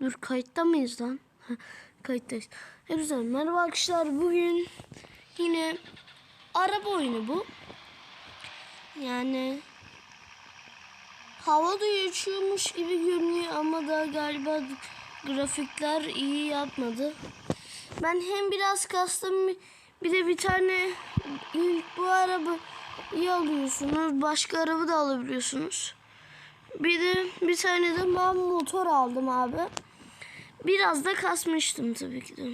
Dur kayıtta mıyız lan? Kayıttayız. Hepinize merhaba arkadaşlar. Bugün yine araba oyunu bu. Yani havada uçuyormuş gibi görünüyor ama da galiba grafikler iyi yapmadı. Ben hem biraz kastım bir de bir tane bu araba iyi alıyorsunuz. Başka araba da alabiliyorsunuz. Bir de bir tane de ben motor aldım abi. Biraz da kasmıştım tabii ki de.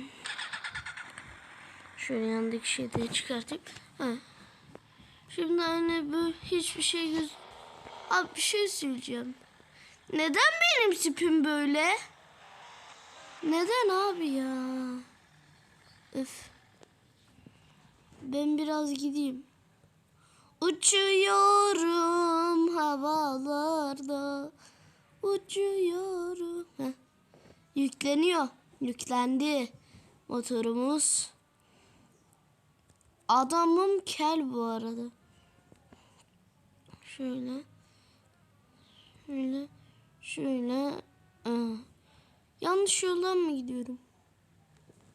Şöyle yandaki şeyi de çıkartayım. Ha. Şimdi hani bu hiçbir şey göz... Abi bir şey söyleyeceğim. Neden benim tipim böyle? Neden abi ya? Öf. Ben biraz gideyim. Uçuyorum havalarda. Uçuyorum. Heh. Yükleniyor. Yüklendi. Motorumuz. Adamım kel bu arada. Şöyle. Şöyle. Şöyle. Aa. Yanlış yoldan mı gidiyorum?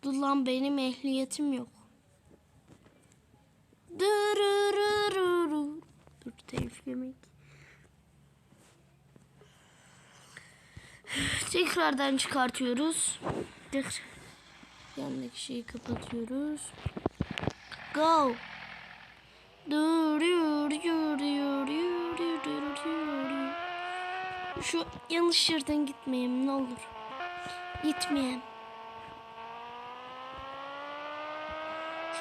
Dur lan benim ehliyetim yok. Dırırırırı. Dur telif yemek. Tekrardan çıkartıyoruz. Yandaki şeyi kapatıyoruz. Go. Şu yanlış yerden gitmeyeyim ne olur. Gitmeyeyim.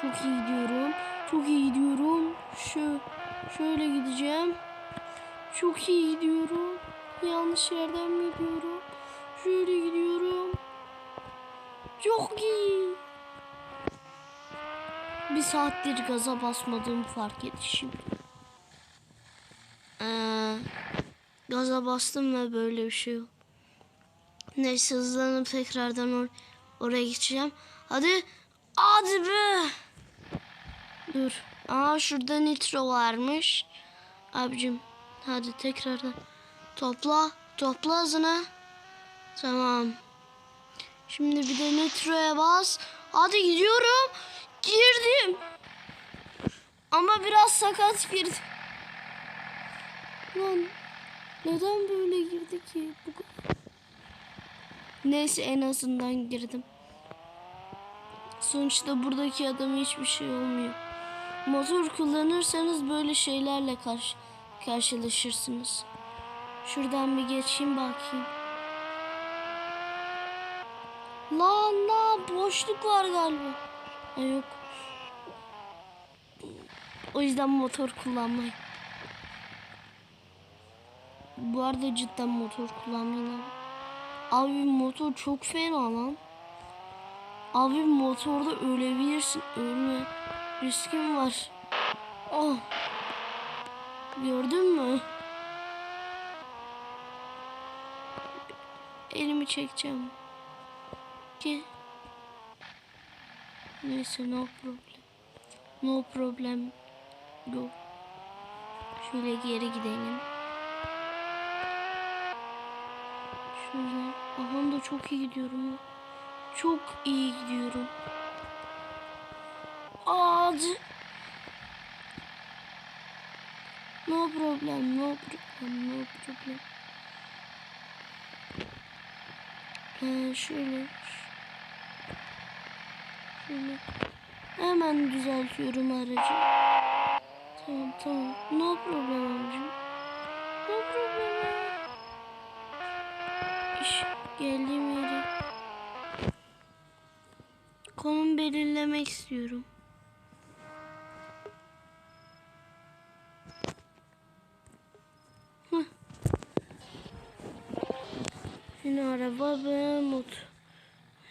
Çok iyi gidiyorum. Çok iyi gidiyorum. Şu şöyle gideceğim. Çok iyi gidiyorum. Yanlış yerden mi gidiyorum? Şöyle gidiyorum. Çok iyi. Bir saattir gaza basmadığımı fark etti şimdi. Ee, gaza bastım ve böyle bir şey yok. Neyse hızlanıp tekrardan or- oraya geçeceğim. Hadi. Hadi be. Dur. Aa şurada nitro varmış. Abicim hadi tekrardan. Topla. Topla hızını. Tamam. Şimdi bir de nitroya bas. Hadi gidiyorum. Girdim. Ama biraz sakat girdim. Lan neden böyle girdi ki? Bu... Neyse en azından girdim. Sonuçta buradaki adama hiçbir şey olmuyor. Motor kullanırsanız böyle şeylerle karşı karşılaşırsınız. Şuradan bir geçeyim bakayım. Lan lan boşluk var galiba. Ha, yok. O yüzden motor kullanmayın. Bu arada cidden motor kullanmayın. Abi motor çok fena lan. Abi motorda ölebilirsin. Ölme riskin var. Oh. Gördün mü? Elimi çekeceğim. Ki. Neyse no problem. No problem. Go. Şöyle geri gidelim. Şöyle. Aha da çok iyi gidiyorum. Çok iyi gidiyorum. Hadi. No problem, no problem, no problem. Ee, şöyle. Şöyle. Hemen düzeltiyorum aracı. Tamam tamam. No problem abicim. No problem. İş geldiğim yere. Konum belirlemek istiyorum. Hıh. Yine araba ve motor.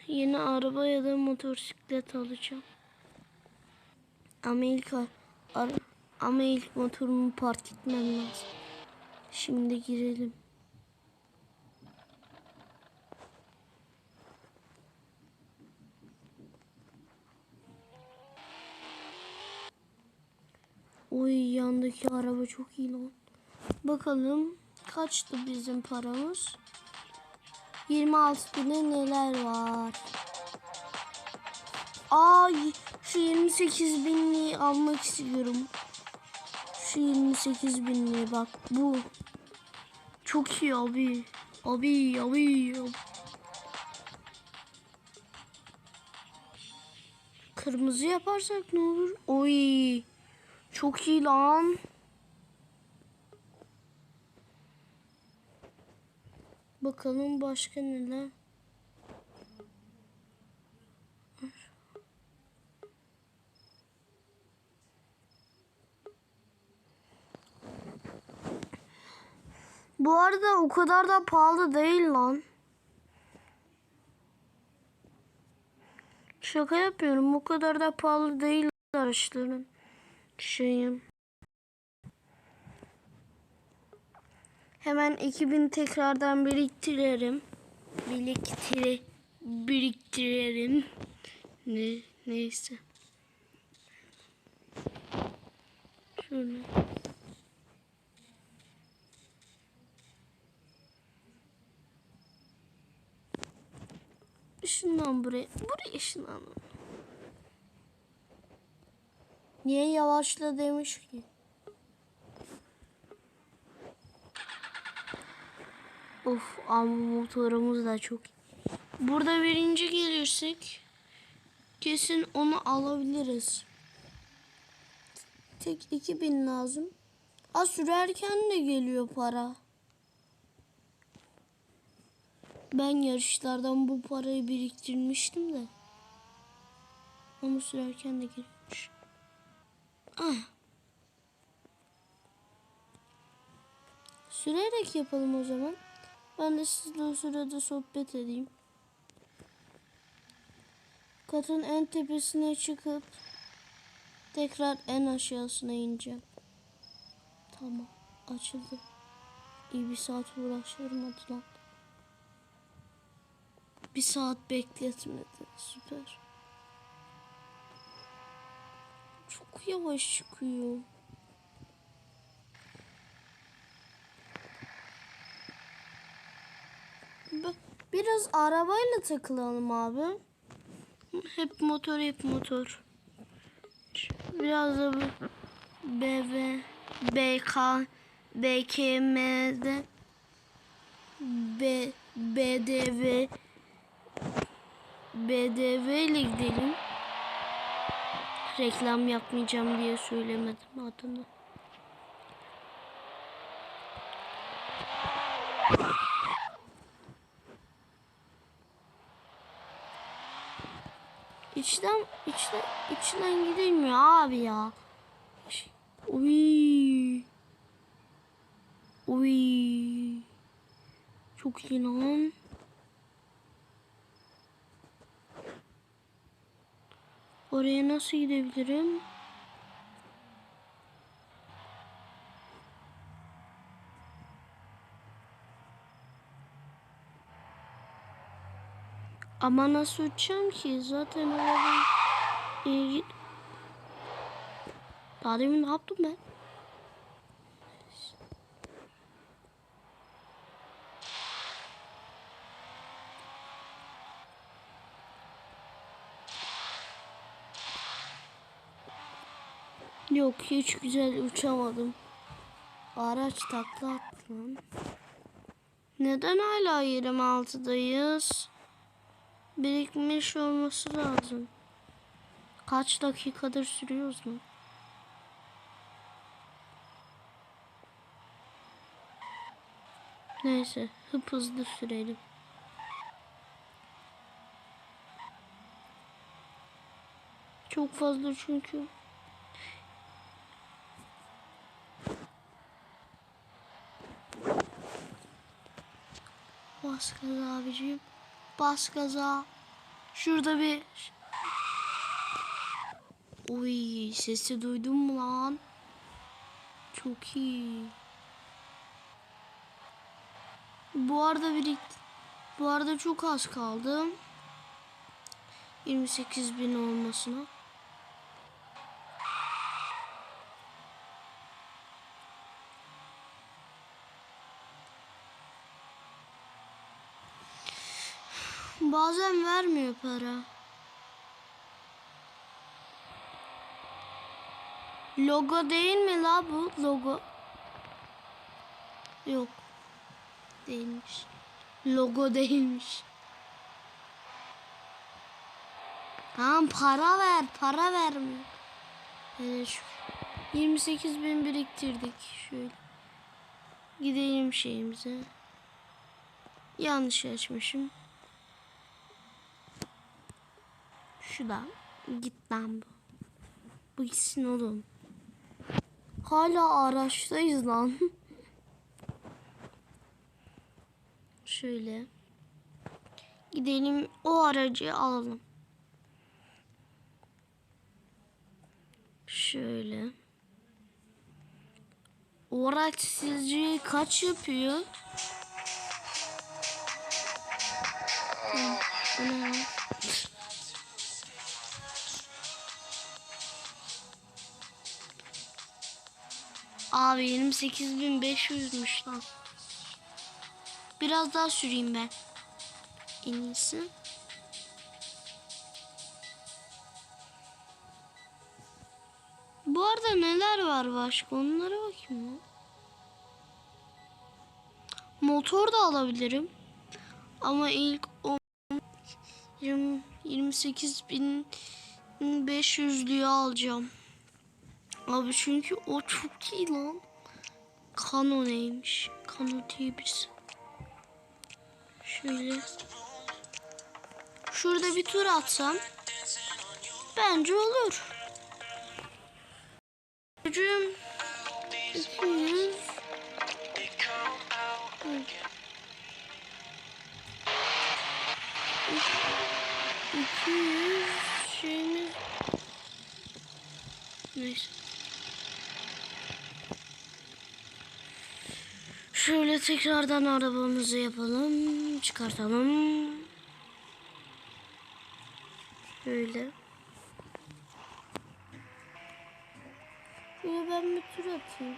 Yeni araba ya da motosiklet alacağım. Ama ilk, ama ilk motorumu park etmem lazım. Şimdi girelim. Oy yandaki araba çok iyi lan. Bakalım kaçtı bizim paramız? 26 bine neler var? Ay şu 28 binliği almak istiyorum. Şu 28 binliği bak bu. Çok iyi abi. Abi abi. abi. Kırmızı yaparsak ne olur? Oy. Çok iyi lan. Bakalım başka neler. Bu arada o kadar da pahalı değil lan. Şaka yapıyorum. O kadar da pahalı değil araçların. Şeyim. Hemen 2000 tekrardan biriktirelim. Biriktire, biriktirelim. Ne, neyse. Şöyle. Şundan buraya. Buraya şundan. Niye yavaşla demiş ki? Of ama motorumuz da çok. Burada birinci gelirsek kesin onu alabiliriz. Tek 2000 lazım. A sürerken de geliyor para. Ben yarışlardan bu parayı biriktirmiştim de. Ama sürerken de geliyormuş. Ah. Sürerek yapalım o zaman. Ben de sizle o sırada sohbet edeyim. Katın en tepesine çıkıp tekrar en aşağısına ineceğim. Tamam. Açıldı. İyi bir saat uğraştırmadı lan. Bir saat bekletmedi. Süper. Çok yavaş çıkıyor. Biraz arabayla takılalım abi. Hep motor, hep motor. Biraz da BV, BK, BKM'de B, BDV BDV ile gidelim. Reklam yapmayacağım diye söylemedim adını. İçten içten içten gidilmiyor abi ya. Uy. Uy. Çok iyi lan. Oraya nasıl gidebilirim? Ama nasıl uçacağım ki? Zaten iyi git. Daha demin ne yaptım ben? Yok hiç güzel uçamadım. Araç takla attı lan. Neden hala 26'dayız? Birikmiş olması lazım. Kaç dakikadır sürüyoruz mu? Neyse hıp hızlı sürelim. Çok fazla çünkü. Bas gaza abicim. Bas gaza. Şurada bir... Uy sesi duydun mu lan? Çok iyi. Bu arada bir bu arada çok az kaldı. 28 bin olmasına. Bazen vermiyor para. Logo değil mi la bu? Logo. Yok. Değilmiş. Logo değilmiş. Tamam para ver. Para vermiyor. Evet şu 28 bin biriktirdik. Şöyle. Gidelim şeyimize. Yanlış açmışım. Şu da. Git lan bu. Bu gitsin oğlum. Hala araçtayız lan. Şöyle. Gidelim o aracı alalım. Şöyle. O araç sizce kaç yapıyor? Bu ne Abi 28.500'müş lan. Biraz daha süreyim ben. En iyisi. Bu arada neler var başka onlara bakayım mı? Motor da alabilirim. Ama ilk 10 20 28.500'lüğü alacağım. Abi çünkü o çok iyi lan. Kano neymiş? Kano diye birisi. Şöyle. Şurada bir tur atsam. Bence olur. Çocuğum. 200. Hı. İki yüz şeyimiz. Neyse. Şöyle tekrardan arabamızı yapalım. Çıkartalım. Şöyle. Şöyle ben bir tur atayım.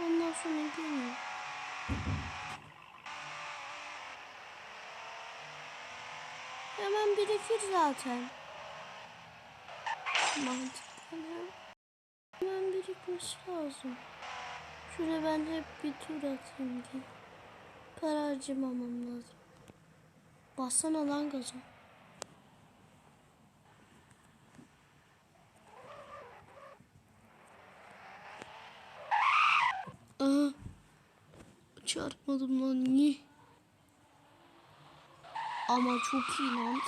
Ondan sonra geleyim. Hemen birikir zaten. Mantıklı. Hemen birikmesi lazım. Şöyle ben hep bir tur atayım ki. Para harcamamam lazım. Bassana lan gaza. Aha. Çarpmadım lan niye? Ama çok iyi lan.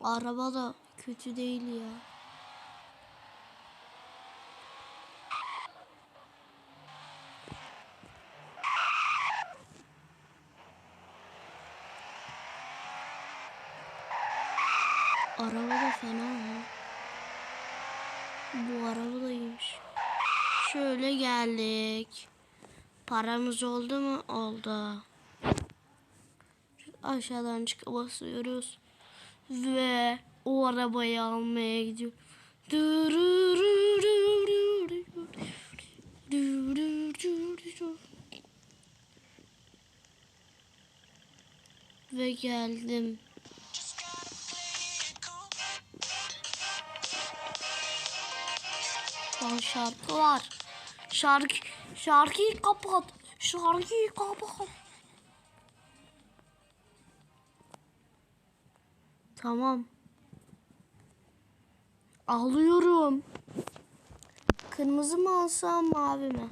Araba da kötü değil ya. Araba da fena ha. Bu araba da iyiymiş. Şöyle geldik. Paramız oldu mu? Oldu. Aşağıdan çıkıp basıyoruz. Ve o arabayı almaya gidiyor. Ve geldim. Lan şarkı var. Şarkı şarkıyı kapat. Şarkıyı kapat. Tamam. Alıyorum. Kırmızı mı alsam mavi mi?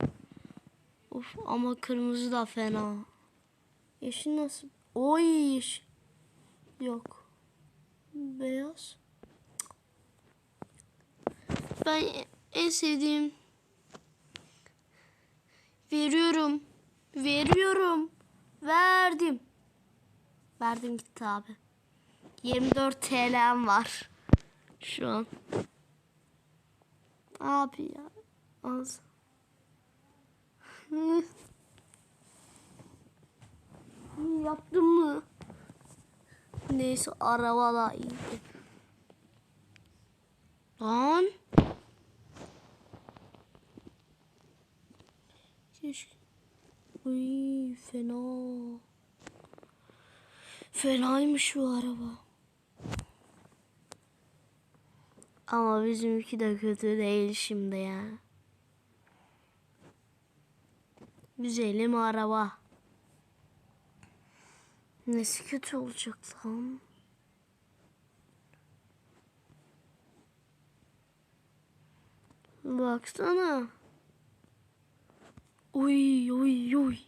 Of ama kırmızı da fena. Yeşil nasıl? Oy yeşil. Yok. Beyaz. Ben en sevdiğim veriyorum. Veriyorum. Verdim. Verdim gitti abi. 24 TL'm var. Şu an. Abi ya. Az. Yaptım mı? Neyse araba da iyiydi. Lan. Keşke. Uy fena. Fenaymış bu araba. Ama bizimki de kötü değil şimdi ya. Güzelim araba. Nesi kötü olacak lan? Baksana. Uy uy uy.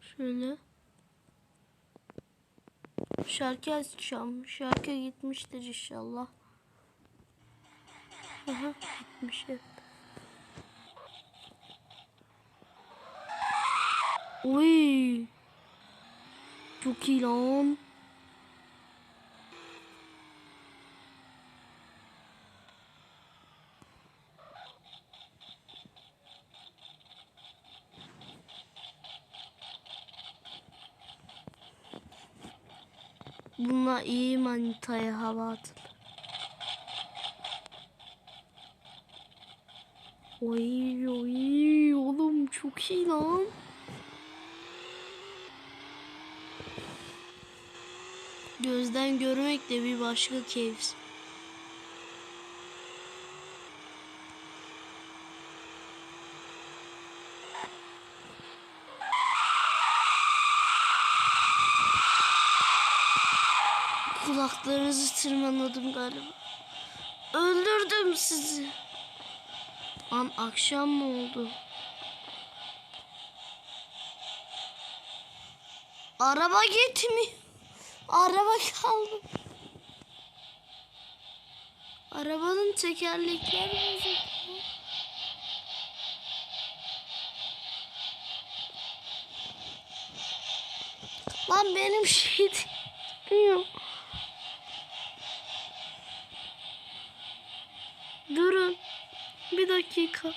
Şöyle. Şarkı açacağım. Şarkı gitmiştir inşallah. Aha gitmiş. evet. Uy. Çok iyi lan. Bununla iyi manitaya hava atılır. Oy oy oğlum çok iyi lan. Gözden görmek de bir başka keyif. Kulaklarınızı tırmaladım galiba. Öldürdüm sizi. An akşam mı oldu? Araba gitmiyor. Araba kaldı. Arabanın tekerlekleri bozuk. Lan benim şey değil. Durun. Bir dakika.